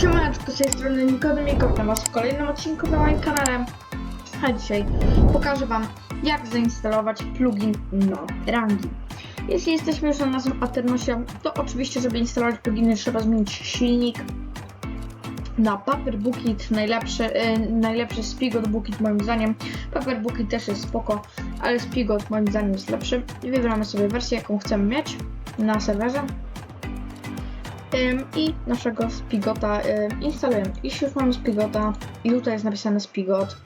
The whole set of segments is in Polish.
Siemaneczko, z tej strony Nikodem i Kotem was w kolejnym odcinku na moim kanale. A dzisiaj pokażę wam jak zainstalować plugin na rangi. Jeśli jesteśmy już na naszym Aternosie, to oczywiście, żeby instalować pluginy trzeba zmienić silnik na Paper Bookit, najlepszy, yy, najlepszy Spigot Bookit moim zdaniem. Paper Bookit też jest spoko, ale Spigot moim zdaniem jest lepszy. Wybieramy sobie wersję, jaką chcemy mieć na serwerze. I naszego Spigota instalujemy. Jeśli już mamy Spigota i tutaj jest napisane Spigot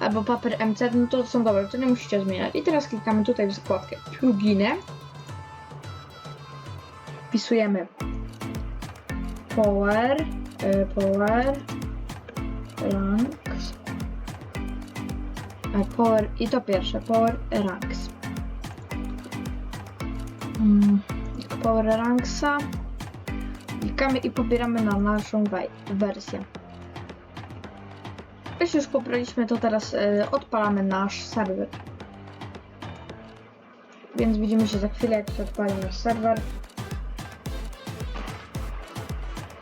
albo Paper MC, no to są dobre, to nie musicie zmieniać. I teraz klikamy tutaj w zakładkę pluginy. Wpisujemy Power, y, Power, Ranks, e, Power i to pierwsze, Power Ranks. Mm, Power Ranksa klikamy i pobieramy na naszą wersję. Jeśli już pobraliśmy, to teraz y, odpalamy nasz serwer. Więc widzimy się za chwilę, jak się odpali nasz serwer.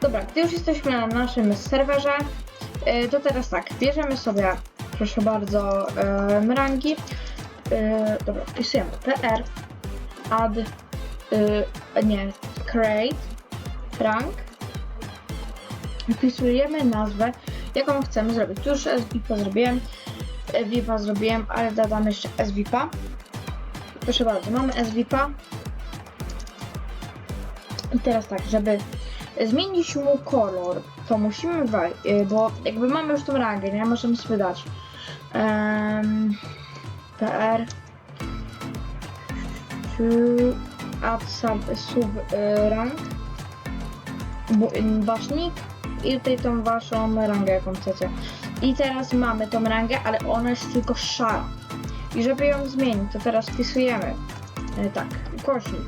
Dobra, gdy już jesteśmy na naszym serwerze, y, to teraz tak, bierzemy sobie, proszę bardzo, y, rangi. Y, dobra, wpisujemy pr add, nie, create rank. Wpisujemy nazwę, jaką chcemy zrobić. Już SVP zrobiłem, VIPa zrobiłem, ale dodam jeszcze SVP. Proszę bardzo, mamy SVP. I teraz tak, żeby zmienić mu kolor, to musimy wejść, bo jakby mamy już tą rangę, nie? Możemy sobie dać um, PR add sub, sub y, rank bu- ważnik i tutaj tą waszą rangę, jaką chcecie. I teraz mamy tą rangę, ale ona jest tylko szara. I żeby ją zmienić, to teraz wpisujemy e, tak, głośnik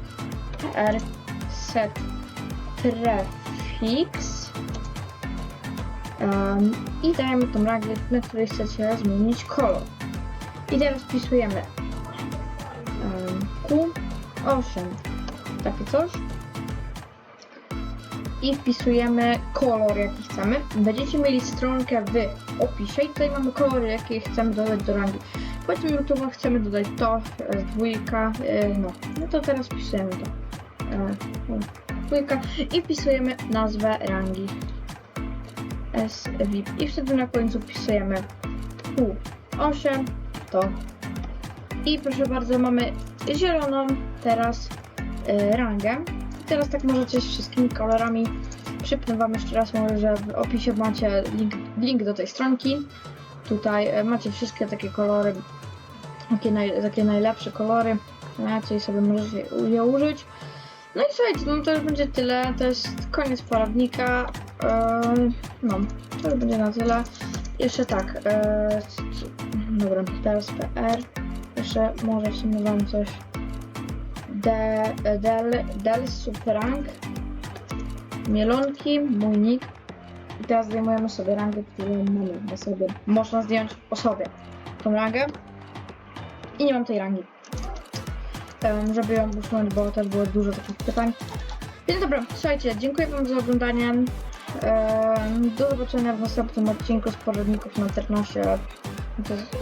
r set prefix um, i dajemy tą rangę, na której chcecie zmienić kolor. I teraz wpisujemy um, Q8, takie coś i wpisujemy kolor jaki chcemy. Będziecie mieli stronkę w opisie i tutaj mamy kolory jakie chcemy dodać do rangi. Powiedzmy tu chcemy dodać to, e, dwójka, e, no. No to teraz wpisujemy to. E, Dwójka i wpisujemy nazwę rangi. SVIP i wtedy na końcu wpisujemy Q8 to i proszę bardzo mamy zieloną teraz e, rangę teraz tak możecie z wszystkimi kolorami. Przypnę Wam jeszcze raz, może, że w opisie macie link, link do tej stronki. Tutaj e, macie wszystkie takie kolory, takie, naj, takie najlepsze kolory. Macie i sobie możecie je użyć. No i słuchajcie, no to już będzie tyle. To jest koniec poradnika. Eee, no, to już będzie na tyle. Jeszcze tak. Eee, dobra, teraz PR. Jeszcze może w sumie Wam coś De, del, del Superrank, Mielonki, mój nick. I teraz zdejmujemy sobie rangę, którą mamy na sobie. Można zdjąć po sobie tą rangę. I nie mam tej rangi. Um, żeby ją usunąć, bo też było dużo takich pytań. Więc dobra, słuchajcie, dziękuję wam za oglądanie. Em, do zobaczenia w następnym odcinku z poradników na Ternosie. To jest.